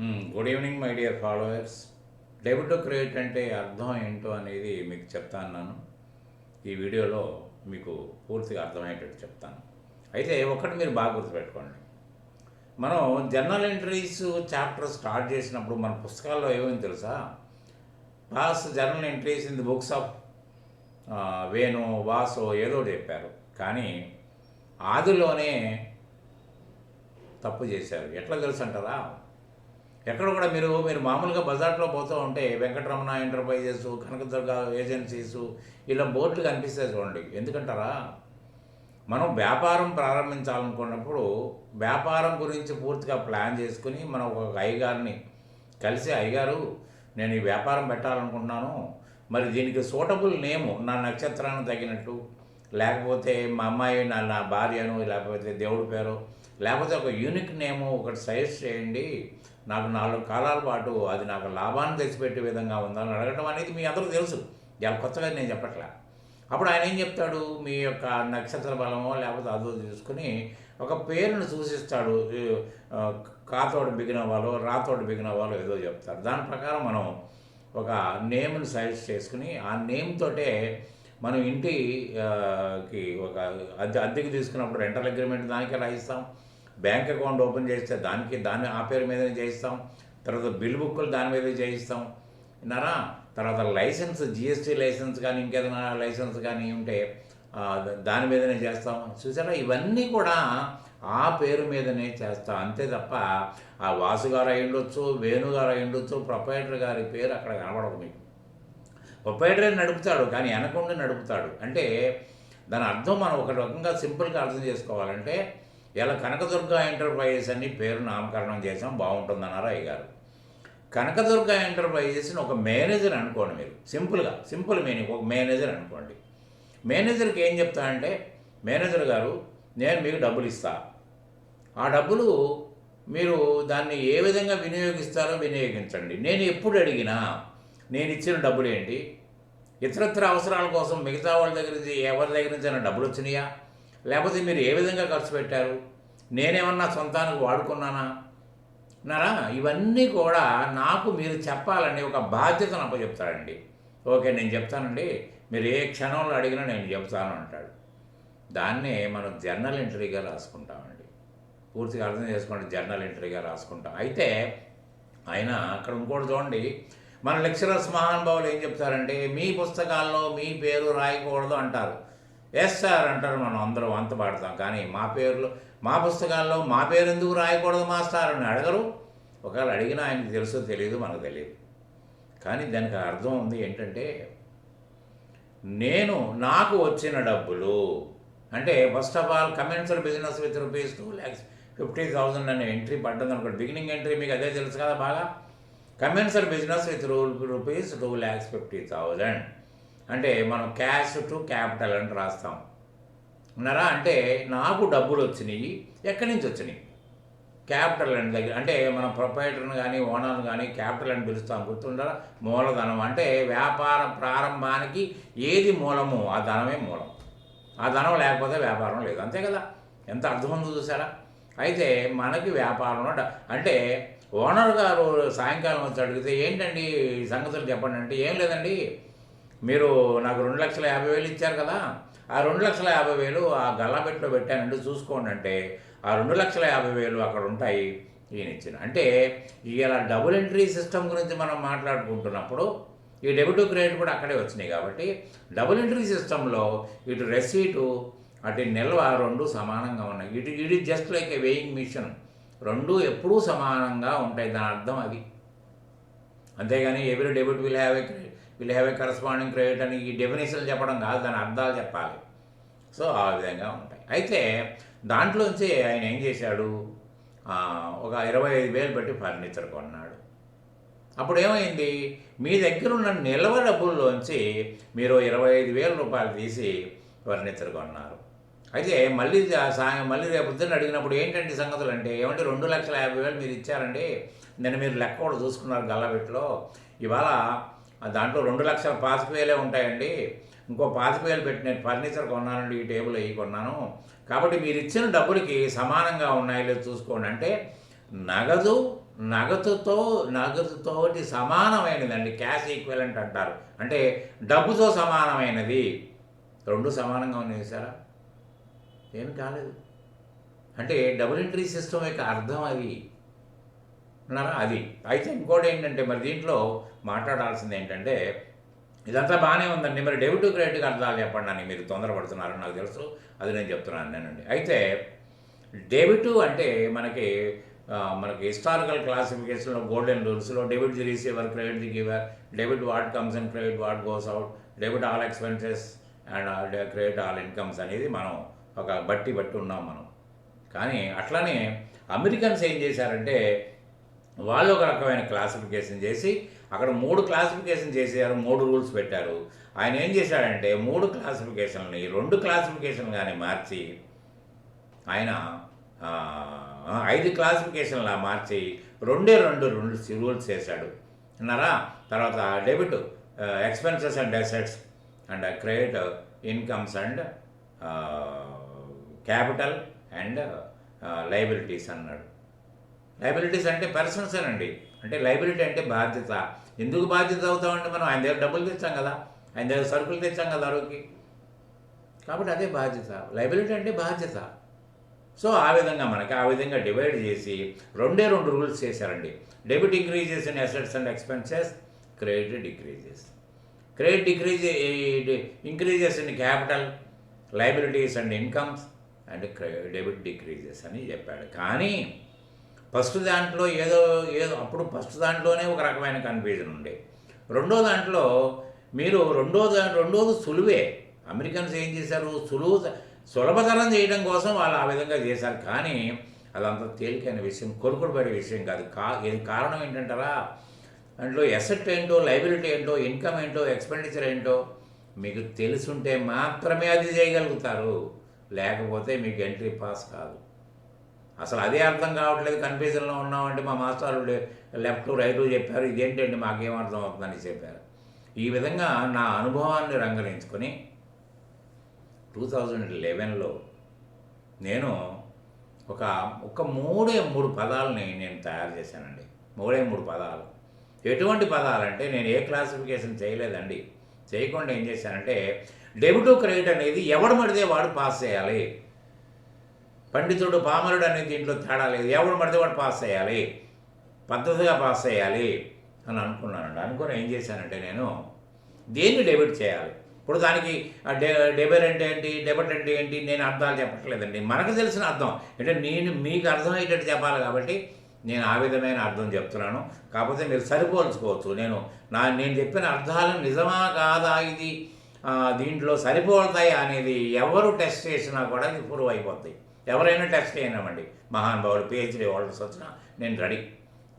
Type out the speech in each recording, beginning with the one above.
Good evening my dear followers debit credit అంటే అర్థం ఏంటో అనేది మీకు చెప్తాను ఈ వీడియోలో మీకు పూర్తిగా అర్థమయ్యేటట్టు చెప్తాను. అయితే ఒకటి మీరు బాగా గుర్తుపెట్టుకోండి. మనం జర్నల్ ఎంట్రీస్ చాప్టర్ స్టార్ట్ చేసినప్పుడు మన పుస్తకాల్లో ఏమైంది తెలుసా? Pass journal entries in the books of Venu వాసో ఏదో చెప్పారు. కానీ ఆదిలోనే తప్పు చేశారు. ఎట్లా తెలుసు అంటారా? ఎక్కడ కూడా మీరు మీరు మామూలుగా బజార్లో పోతూ ఉంటే వెంకటరమణ ఎంటర్ప్రైజెస్ కనకదుర్గ ఏజెన్సీస్ ఇలా బోర్డులు కనిపిస్తాయి చూడండి. ఎందుకంటారా? మనం వ్యాపారం ప్రారంభించాలనుకున్నప్పుడు వ్యాపారం గురించి పూర్తిగా ప్లాన్ చేసుకుని మనం ఒక అయ్యగారిని కలిసి అయ్యగారు నేను ఈ వ్యాపారం పెట్టాలనుకుంటున్నాను. మరి దీనికి సూటబుల్ నేము నా నక్షత్రానికి తగినట్టు. లేకపోతే మా అమ్మాయి నా నా భార్యను లేకపోతే దేవుడి పేరు. లేకపోతే ఒక యూనిక్ నేము ఒకటి సజెస్ట్ చేయండి. నాకు నాలుగు కాలాల పాటు అది నాకు లాభాన్ని తెచ్చిపెట్టే విధంగా ఉందని అడగడం అనేది మీ అందరూ తెలుసు. ఇలా కొత్తగా నేను చెప్పట్లే. అప్పుడు ఆయన ఏం చెప్తాడు? మీ యొక్క నక్షత్ర బలమో లేకపోతే అదో తీసుకుని ఒక పేరును సూచిస్తాడు. కాతోడు బిగిన వాళ్ళు రాతోడు బిగిన వాళ్ళు ఏదో చెప్తారు. దాని ప్రకారం మనం ఒక నేమ్ని సజెస్ట్ చేసుకుని ఆ నేమ్ తోటే మనం ఇంటికి ఒక అద్దె అద్దెకి తీసుకున్నప్పుడు రెంటల్ అగ్రిమెంట్ దానికే ఇస్తాం బ్యాంక్ అకౌంట్ ఓపెన్ చేస్తే దానికి దాని ఆ పేరు మీదనే చేయిస్తాం. తర్వాత బిల్ బుక్కులు దాని మీదే చేయిస్తాం. విన్నారా తర్వాత లైసెన్స్ జిఎస్టీ లైసెన్స్ కానీ ఇంకేదైనా లైసెన్స్ కానీ ఉంటే దాని మీదనే చేస్తాం. చూసారా? ఇవన్నీ కూడా ఆ పేరు మీదనే చేస్తాం. అంతే తప్ప ఆ వాసు గారు అయి ఉండొచ్చు వేణుగారు అయి ఉండొచ్చు ప్రొపరేటర్ గారి పేరు అక్కడ కనబడదు మీకు. ప్రొపరేటరే నడుపుతాడు కానీ వెనకుండి నడుపుతాడు. అంటే దాని అర్థం మనం ఒక రకంగా సింపుల్గా అర్థం చేసుకోవాలంటే ఇలా కనకదుర్గ ఎంటర్ప్రైజెస్ అని పేరు నామకరణం చేసాం బాగుంటుందన్నారు అయ్యగారు. కనకదుర్గ ఎంటర్ప్రైజెస్ని ఒక మేనేజర్ అనుకోండి మీరు సింపుల్గా సింపుల్ మీనింగ్ ఒక మేనేజర్ అనుకోండి. మేనేజర్కి ఏం చెప్తా అంటే మేనేజర్ గారు నేను మీకు డబ్బులు ఇస్తా. ఆ డబ్బులు మీరు దాన్ని ఏ విధంగా వినియోగిస్తారో వినియోగించండి. నేను ఎప్పుడు అడిగినా నేను ఇచ్చిన డబ్బులు ఏంటి? ఇతరత్ర అవసరాల కోసం మిగతా వాళ్ళ దగ్గర నుంచి ఎవరి దగ్గర నుంచి అయినా డబ్బులు వచ్చినాయా? లేకపోతే మీరు ఏ విధంగా ఖర్చు పెట్టారు? నేనేమన్నా సొంతానికి వాడుకున్నానా? నారా ఇవన్నీ కూడా నాకు మీరు చెప్పాలని ఒక బాధ్యతను అప్పచెప్తాడండి ఓకే నేను చెప్తానండి. మీరు ఏ క్షణంలో అడిగినా నేను చెప్తాను అంటాడు. దాన్నే మనం జర్నల్ ఎంట్రీగా రాసుకుంటామండి. పూర్తిగా అర్థం చేసుకోండి జర్నల్ ఎంట్రీగా రాసుకుంటాం. అయితే ఆయన అక్కడ ఇంకోటి చూడండి. మన లెక్చరర్స్ మహానుభావులు ఏం చెప్తారంటే మీ పుస్తకాల్లో మీ పేరు రాయకూడదు అంటారు. ఎస్ సార్ అంటారు మనం అందరం అంత పాడతాం. కానీ మా పేర్లు మా పుస్తకాల్లో మా పేరు ఎందుకు రాయకూడదు మాస్టర్ అని అడగరు. ఒకవేళ అడిగినా ఆయనకు తెలుసో తెలియదు మనకు తెలియదు. కానీ దానికి అర్థం ఉంది ఏంటంటే నేను నాకు వచ్చిన డబ్బులు అంటే first of all commenced business with rupees two lakhs fifty thousand అనే ఎంట్రీ పడ్డది అనుకోండి. బిగినింగ్ ఎంట్రీ మీకు అదే తెలుసు కదా బాగా. Commenced business with rupees two lakhs fifty thousand అంటే మనం క్యాష్ టు క్యాపిటల్ అని రాస్తాం. ఉన్నారా? అంటే నాకు డబ్బులు వచ్చినాయి ఎక్కడి నుంచి వచ్చినాయి? క్యాపిటల్ అండ్ దగ్గర అంటే మనం ప్రొపరేటర్ని కానీ ఓనర్ని కానీ క్యాపిటల్ అని పిలుస్తాం. గుర్తుండాలా మూలధనం అంటే వ్యాపార ప్రారంభానికి ఏది మూలము ఆ ధనమే మూలం. ఆ ధనం లేకపోతే వ్యాపారం లేదు. అంతే కదా? ఎంత అర్థం ఉందో చూసారా? అయితే మనకి వ్యాపారంలో అంటే ఓనర్ గారు సాయంకాలం వచ్చి అడిగితే ఏంటండి సంగతులు చెప్పండి అంటే ఏం లేదండి. మీరు నాకు రెండు లక్షల యాభై వేలు ఇచ్చారు కదా. ఆ రెండు లక్షల యాభై వేలు ఆ గల్లాబెట్లో పెట్టానంటే చూసుకోండి అంటే ఆ రెండు లక్షల యాభై వేలు అక్కడ ఉంటాయి ఈయన ఇచ్చిన. అంటే ఇలా డబుల్ ఎంట్రీ సిస్టమ్ గురించి మనం మాట్లాడుకుంటున్నప్పుడు ఈ డెబిట్ క్రెడిట్ కూడా అక్కడే వచ్చినాయి కాబట్టి డబుల్ ఎంట్రీ సిస్టంలో ఇటు రెసీటు అటు నిల్వ రెండు సమానంగా ఉన్నాయి. ఇటు ఇటు just like a weighing machine రెండు ఎప్పుడూ సమానంగా ఉంటాయి దాని అర్థం అది. అంతేగాని ఎవరి debit will have a will have a corresponding credit అని ఈ డెఫినేషన్లు చెప్పడం కాదు దాని అర్థాలు చెప్పాలి. సో ఆ విధంగా ఉంటాయి. అయితే దాంట్లోంచి ఆయన ఏం చేశాడు? ఒక ఇరవై ఐదు వేలు పెట్టి ఫర్నిచర్ కొన్నాడు. అప్పుడు ఏమైంది? మీ దగ్గర ఉన్న నిల్వ డబ్బుల్లోంచి మీరు ఇరవై ఐదు వేల రూపాయలు తీసి ఫర్నిచర్ కొన్నారు. అయితే మళ్ళీ సాయం మళ్ళీ రేపు పొద్దున్న అడిగినప్పుడు ఏంటంటే సంగతులు అంటే ఏమంటే రెండు లక్షల యాభై వేలు మీరు ఇచ్చారండి. నేను మీరు లెక్క కూడా చూసుకున్నారు గల్లబెట్లో. ఇవాళ దాంట్లో రెండు లక్షల పాతిక ఉంటాయండి. ఇంకో పాతిక వేలు పెట్టి నేను ఫర్నిచర్ కొన్నానండి ఈ టేబుల్ అయ్యి కొన్నాను. కాబట్టి మీరు ఇచ్చిన డబ్బులకి సమానంగా ఉన్నాయో లేదో చూసుకోండి. అంటే నగదు నగదుతో నగదుతోటి సమానమైనదండి క్యాష్ ఈక్వలెంట్ అంటారు. అంటే డబ్బుతో సమానమైనది. రెండు సమానంగా ఉన్నాయి సారా ఏం కాలేదు. అంటే డబుల్ ఎంట్రీ సిస్టమ్ యొక్క అర్థం అది. అన్నారా? అది. అయితే ఇంకోటి ఏంటంటే మరి దీంట్లో మాట్లాడాల్సింది ఏంటంటే ఇదంతా బాగానే ఉందండి. మరి డెబిట్ క్రెడిట్కి అర్థాలు చెప్పండి అని మీరు తొందరపడుతున్నారని నాకు తెలుసు. అది నేను చెప్తున్నాను నేనండి అయితే డెబిట్ అంటే మనకి మనకి హిస్టారికల్ క్లాసిఫికేషన్లో golden రూల్స్లో debit the receiver credit the giver debit what comes and credit what goes out debit all expenses and credit all incomes అనేది మనం ఒక బట్టి బట్టి ఉన్నాం మనం. కానీ అట్లానే అమెరికన్స్ ఏం చేశారంటే వాళ్ళు ఒక రకమైన క్లాసిఫికేషన్ చేసి అక్కడ మూడు క్లాసిఫికేషన్ చేశారు మూడు రూల్స్ పెట్టారు. ఆయన ఏం చేశాడంటే మూడు క్లాసిఫికేషన్లని రెండు క్లాసిఫికేషన్గానే మార్చి ఆయన ఐదు క్లాసిఫికేషన్లా మార్చి రెండే రెండు రెండు రూల్స్ చేశాడు. అన్నారా? తర్వాత debit expenses and assets and credit incomes and capital and liabilities అన్నాడు. లైబిలిటీస్ అంటే పర్సన్స్ అండి అంటే లైబిలిటీ అంటే బాధ్యత. ఎందుకు బాధ్యత అవుతామంటే మనం ఆయన దగ్గర డబ్బులు తెచ్చాం కదా. ఆయన దగ్గర సరుకులు తెచ్చాం కదా అరువుకి కాబట్టి అదే బాధ్యత. లైబిలిటీ అంటే బాధ్యత. సో ఆ విధంగా మనకి ఆ విధంగా డివైడ్ చేసి రెండే రెండు రూల్స్ చేశారండి. Debit increases in assets and expenses credit decreases credit decrease increases in capital liabilities and incomes and debit decreases అని చెప్పాడు. కానీ ఫస్ట్ దాంట్లో ఏదో ఏదో అప్పుడు ఫస్ట్ దాంట్లోనే ఒక రకమైన కన్ఫ్యూజన్ ఉండే. రెండో దాంట్లో మీరు రెండో దా- రెండోది సులువే. అమెరికన్స్ ఏం చేశారు? సులువు సులభతరం చేయడం కోసం వాళ్ళు ఆ విధంగా చేశారు. కానీ అదంత తేలికైన విషయం కొరుకుడు పడే విషయం కాదు. కా ఇది కారణం ఏంటంటారా? దాంట్లో ఎసెట్ ఏంటో లైబిలిటీ ఏంటో ఇన్కమ్ ఏంటో ఎక్స్పెండిచర్ ఏంటో మీకు తెలుసుంటే మాత్రమే అది చేయగలుగుతారు. లేకపోతే మీకు ఎంట్రీ పాస్ కాదు. అసలు అదే అర్థం కావట్లేదు కన్ఫ్యూజన్లో ఉన్నామంటే మా మాస్టారు లెఫ్ట్ రైట్ చెప్పారు ఇదేంటండి మాకేం అర్థం అవుతుందని చెప్పారు. ఈ విధంగా నా అనుభవాన్ని రంగరించుకొని టూ థౌజండ్ లెవెన్లో నేను ఒక ఒక మూడే మూడు పదాలని నేను తయారు చేశానండి. మూడే మూడు పదాలు. ఎటువంటి పదాలంటే నేను ఏ క్లాసిఫికేషన్ చేయలేదండి. చేయకుండా ఏం చేశానంటే డెబిట్ క్రెడిట్ అనేది ఎవడు పడితే వాడు పాస్ చేయాలి? పండితుడు పామరుడు అనే దీంట్లో తేడా లేదు. ఎవడు పడితే వాడు పాస్ చేయాలి పద్ధతిగా పాస్ చేయాలి అని అనుకున్నానండి. అనుకుని ఏం చేశానంటే నేను దేన్ని డెబిట్ చేయాలి? ఇప్పుడు దానికి డె డెబిట్ అంటే ఏంటి? డెబిట్ అంటే ఏంటి? నేను అర్థాలు చెప్పట్లేదండి. మనకు తెలిసిన అర్థం అంటే నేను మీకు అర్థమయ్యేటట్టు చెప్పాలి కాబట్టి నేను ఆ విధమైన అర్థం చెప్తున్నాను. కాకపోతే మీరు సరిపోల్చుకోవచ్చు. నేను నా నేను చెప్పిన అర్థాలు నిజమా కాదా ఇది? దీంట్లో సరిపోతాయి అనేది ఎవరు టెస్ట్ చేసినా కూడా ఇది ప్రూవ్ అయిపోతాయి ఎవరైనా టెస్ట్ చేయనివ్వండి మహానుభావులు పిహెచ్డీ హోల్డర్స్ వచ్చినా నేను రెడీ.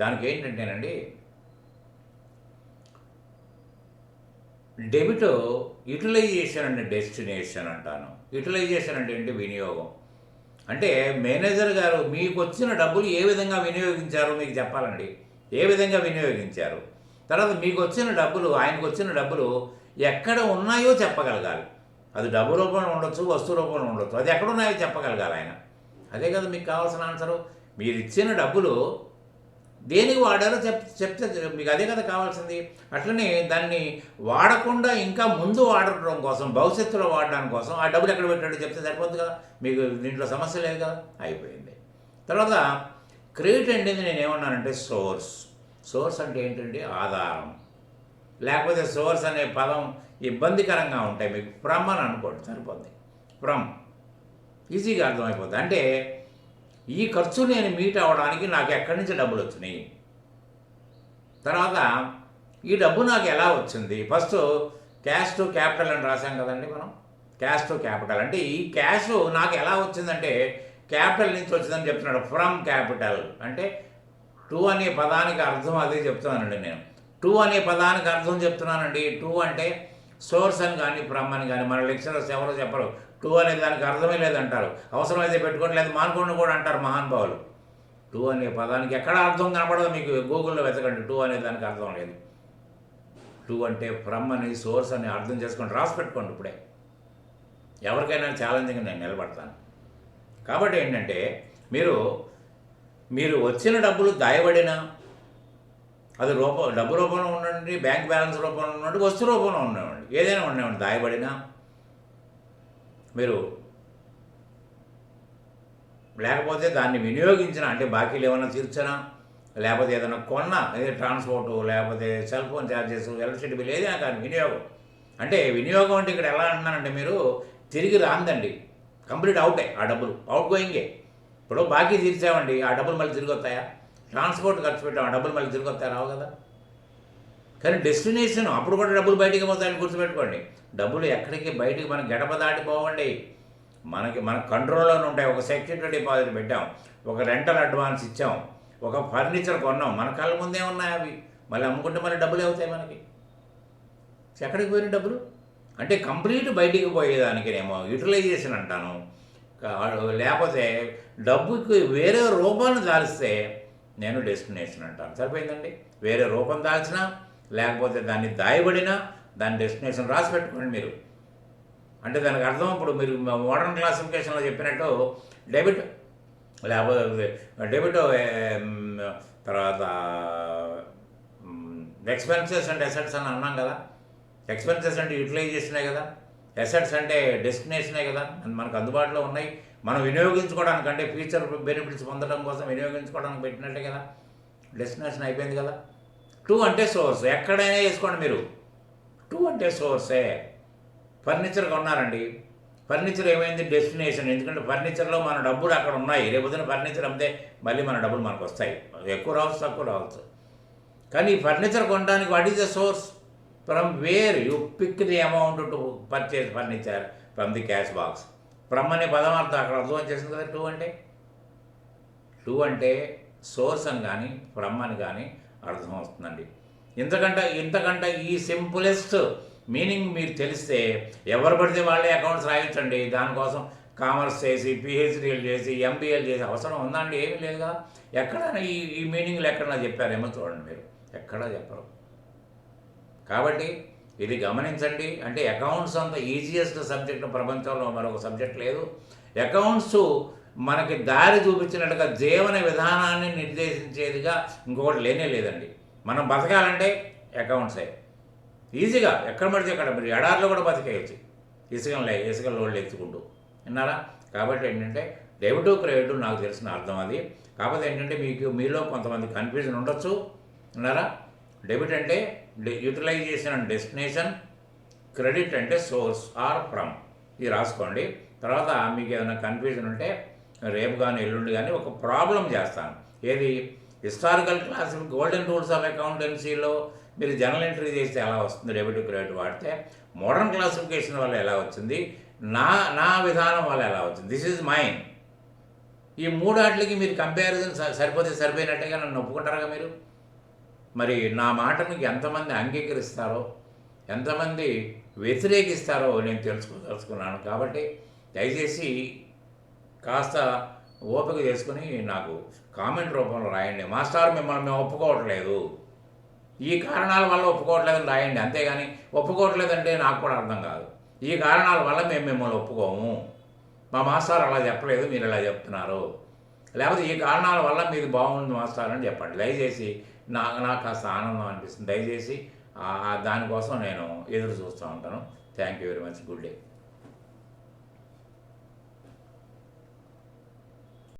దానికి ఏంటంటేనండి డెబిట్ యూటిలైజేషన్ అండ్ డెస్టినేషన్ అంటాను. యూటిలైజేషన్ అంటే ఏంటి? వినియోగం. అంటే మేనేజర్ గారు మీకు వచ్చిన డబ్బులు ఏ విధంగా వినియోగించారో మీకు చెప్పాలండి. ఏ విధంగా వినియోగించారు? తర్వాత మీకు వచ్చిన డబ్బులు ఆయనకు వచ్చిన డబ్బులు ఎక్కడ ఉన్నాయో చెప్పగలగాలి. అది డబ్బు రూపంలో ఉండొచ్చు వస్తు రూపంలో ఉండొచ్చు. అది ఎక్కడ ఉన్నాయో చెప్పగలగాలి ఆయన. అదే కదా మీకు కావాల్సిన ఆన్సరు. మీరు ఇచ్చిన డబ్బులు దేనికి వాడారో చెప్ చెప్తే మీకు అదే కదా కావాల్సింది. అట్లనే దాన్ని వాడకుండా ఇంకా ముందు వాడటం కోసం భవిష్యత్తులో వాడడానికి కోసం ఆ డబ్బులు ఎక్కడ పెట్టాడో చెప్తే సరిపోద్ది కదా. మీకు దీంట్లో సమస్య లేదు కదా. అయిపోయింది. తర్వాత క్రెడిట్ అనేది నేను ఏమన్నానంటే సోర్స్. సోర్స్ అంటే ఏంటంటే ఆధారం. లేకపోతే సోర్స్ అనే పదం ఇబ్బందికరంగా ఉంటాయి. మీకు ఫ్రమ్ అని అనుకోండి సరిపోద్ది. ఫ్రమ్. ఈజీగా అర్థమైపోద్ది. అంటే ఈ ఖర్చు నేను మీట్ అవ్వడానికి నాకు ఎక్కడి నుంచి డబ్బులు వచ్చినాయి? తర్వాత ఈ డబ్బు నాకు ఎలా వచ్చింది? ఫస్ట్ క్యాష్ టు క్యాపిటల్ అని రాశాం కదండి మనం. Cash to capital. అంటే ఈ క్యాష్ నాకు ఎలా వచ్చిందంటే క్యాపిటల్ నుంచి వచ్చిందని చెప్తున్నాడు. From capital. అంటే టూ అనే పదానికి అర్థం అదే చెప్తున్నానండి నేను. టూ అనే పదానికి అర్థం చెప్తున్నానండి. టూ అంటే సోర్స్ అని కానీ బ్రహ్మ అని కానీ. మన లెక్చరర్స్ ఎవరో చెప్పరు. టూ అనే దానికి అర్థమే లేదంటారు. అవసరమైతే పెట్టుకోండి లేదు మానుకోండి కూడా అంటారు మహానుభావులు టూ అనే పదానికి ఎక్కడ అర్థం కనపడదు మీకు? గూగుల్లో వెతకండి. టూ అనే దానికి అర్థం లేదు. టూ అంటే ఫ్రమ్ అని సోర్స్ అని అర్థం చేసుకోండి రాసి పెట్టుకోండి ఇప్పుడే. ఎవరికైనా ఛాలెంజింగ్ నేను నిలబడతాను. కాబట్టి ఏంటంటే మీరు మీరు వచ్చిన డబ్బులు దాయబడినా అది రూపం డబ్బు రూపంలో ఉండండి బ్యాంక్ బ్యాలెన్స్ రూపంలో ఉండండి వస్తు రూపంలో ఉండేవండి ఏదైనా ఉండేవండి దాయబడినా మీరు లేకపోతే దాన్ని వినియోగించిన అంటే బాకీలు ఏమైనా తీర్చనా? లేకపోతే ఏదైనా కొన్నా ఏదైనా ట్రాన్స్పోర్టు లేకపోతే cell phone charges electricity bill ఏదైనా కానీ వినియోగం. అంటే వినియోగం అంటే ఇక్కడ ఎలా అంటున్నానంటే మీరు తిరిగి రాందండి. కంప్లీట్ అవుటే ఆ డబ్బులు అవుట్ గోయింగే ఇప్పుడు బాకీ తీర్చామండి ఆ డబ్బులు మళ్ళీ తిరిగి వస్తాయా? ట్రాన్స్పోర్ట్ ఖర్చు పెట్టాం ఆ డబ్బులు మళ్ళీ తిరిగి వస్తాయి రావు కదా. కానీ డెస్టినేషన్ అప్పుడు కూడా డబ్బులు బయటికి పోతాయని గుర్తుపెట్టుకోండి. డబ్బులు ఎక్కడికి బయటికి మనం గడప దాటిపోవండి మనకి మన కంట్రోల్లోనే ఉంటాయి. ఒక సెక్యూరిటీ డిపాజిట్ పెట్టాం ఒక రెంటల్ అడ్వాన్స్ ఇచ్చాం ఒక ఫర్నిచర్ కొన్నాం. మన కళ్ళ ముందే ఉన్నాయి అవి. మళ్ళీ అమ్ముకుంటే మళ్ళీ డబ్బులు అవుతాయి మనకి. ఎక్కడికి పోయిన డబ్బులు? అంటే కంప్లీట్ బయటికి పోయేదానికి నేను యూటిలైజేషన్ అంటాను. లేకపోతే డబ్బుకి వేరే రూపాన్ని దారిస్తే నేను డెస్టినేషన్ అంటాను. సరిపోయిందండి? వేరే రూపం దాల్చినా లేకపోతే దాన్ని దాయబడినా దాని డెస్టినేషన్ రాసి పెట్టుకోండి మీరు. అంటే దానికి అర్థం ఇప్పుడు మీరు మోడర్న్ క్లాసిఫికేషన్లో చెప్పినట్టు డెబిట్ లేకపోతే డెబిట్ తర్వాత ఎక్స్పెన్సెస్ అండ్ అసెట్స్ అని అన్నాం కదా. ఎక్స్పెన్సెస్ అంటే యూటిలైజేషనే కదా. అసెట్స్ అంటే డెస్టినేషనే కదా. మనకు అందుబాటులో ఉన్నాయి. మనం వినియోగించుకోవడానికి అంటే ఫ్యూచర్ బెనిఫిట్స్ పొందడం కోసం వినియోగించుకోవడానికి పెట్టినట్టే కదా. డెస్టినేషన్ అయిపోయింది కదా. టూ అంటే సోర్స్ ఎక్కడైనా వేసుకోండి మీరు. టూ అంటే సోర్సే ఫర్నిచర్ కొన్నారండి. ఫర్నిచర్ ఏమైంది? డెస్టినేషన్ ఎందుకంటే ఫర్నిచర్లో మన డబ్బులు అక్కడ ఉన్నాయి. రేపొద్దున ఫర్నిచర్ అమ్మితే మళ్ళీ మన డబ్బులు మనకు వస్తాయి. ఎక్కువ రావచ్చు తక్కువ రావచ్చు. కానీ ఈ ఫర్నిచర్ కొనడానికి what is the source from where you pick the amount to purchase furniture from the cash box బ్రహ్మనే అనే పదం అర్థం అక్కడ అర్థం వచ్చేసింది కదా టూ అంటే? టూ అంటే సోర్స్ అని కానీ బ్రహ్మ అని కానీ అర్థం వస్తుందండి. ఇంతకంటే ఇంతకంటే ఈ సింపులెస్ట్ మీనింగ్ మీరు తెలిస్తే ఎవరు పడితే వాళ్ళే అకౌంట్స్ రాయించండి. దానికోసం కామర్స్ చేసి పిహెచ్డీలు చేసి ఎంబీఏలు చేసి అవసరం ఉందండి అండి ఏమీ లేదు కదా. ఎక్కడైనా ఈ ఈ మీనింగ్లు ఎక్కడైనా చెప్పారేమో చూడండి మీరు. ఎక్కడా చెప్పరు. కాబట్టి ఇది గమనించండి. అంటే అకౌంట్స్ అంత ఈజియెస్ట్ సబ్జెక్ట్ ప్రపంచంలో మరొక సబ్జెక్ట్ లేదు. అకౌంట్స్ మనకి దారి చూపించినట్టుగా జీవన విధానాన్ని నిర్దేశించేదిగా ఇంకొకటి లేనే లేదండి. మనం బతకాలంటే అకౌంట్సే ఈజీగా ఎక్కడ పడితే అక్కడ మీరు ఎడారిలో కూడా బతికేయచ్చు. ఇసుకలే ఇసుక లోళ్ళు ఎత్తుకుంటూ. విన్నారా? కాబట్టి ఏంటంటే డెబిట్ క్రెడిట్ నాకు తెలిసిన అర్థం అది. కాకపోతే ఏంటంటే మీకు మీలో కొంతమంది కన్ఫ్యూజన్ ఉండొచ్చు. విన్నారా? డెబిట్ అంటే యూటిలైజేషన్ అండ్ డెస్టినేషన్ క్రెడిట్ అంటే సోర్స్ ఆర్ ఫ్రమ్ ఇది రాసుకోండి. తర్వాత మీకు ఏదైనా కన్ఫ్యూజన్ ఉంటే రేపు కానీ ఎల్లుండి కానీ ఒక ప్రాబ్లం చేస్తాను. ఏది? Historical class golden rules of అకౌంటెన్సీలో మీరు జనరల్ ఎంట్రీ చేస్తే ఎలా వస్తుంది? డెబిట్ క్రెడిట్ వాడితే మోడర్న్ క్లాసిఫికేషన్ వల్ల ఎలా వచ్చింది? నా నా విధానం వల్ల ఎలా వచ్చింది? దిస్ ఈజ్ మైన్ ఈ మూడాట్లకి మీరు కంపారిజన్ సరిపోతే సరిపోయినట్టుగా నన్ను ఒప్పుకుంటారుగా మీరు? మరి నా మాటను ఎంతమంది అంగీకరిస్తారో ఎంతమంది వ్యతిరేకిస్తారో నేను తెలుసుకోదలుచుకున్నాను. కాబట్టి దయచేసి కాస్త ఓపిక చేసుకుని నాకు కామెంట్ రూపంలో రాయండి. మాస్టర్ మిమ్మల్ని మేము ఒప్పుకోవట్లేదు. ఈ కారణాల వల్ల ఒప్పుకోవట్లేదని రాయండి. అంతేగాని ఒప్పుకోవట్లేదంటే నాకు కూడా అర్థం కాదు. ఈ కారణాల వల్ల మేము మిమ్మల్ని ఒప్పుకోము. మా మాస్టర్ అలా చెప్పలేదు మీరు ఇలా చెప్తున్నారు. లేకపోతే ఈ కారణాల వల్ల మీది బాగుంది మాస్టర్ అని చెప్పండి. దయచేసి నా నాకు కాస్త ఆనందం అనిపిస్తుంది. దయచేసి దానికోసం నేను ఎదురు చూస్తూ ఉంటాను. Thank you very much good day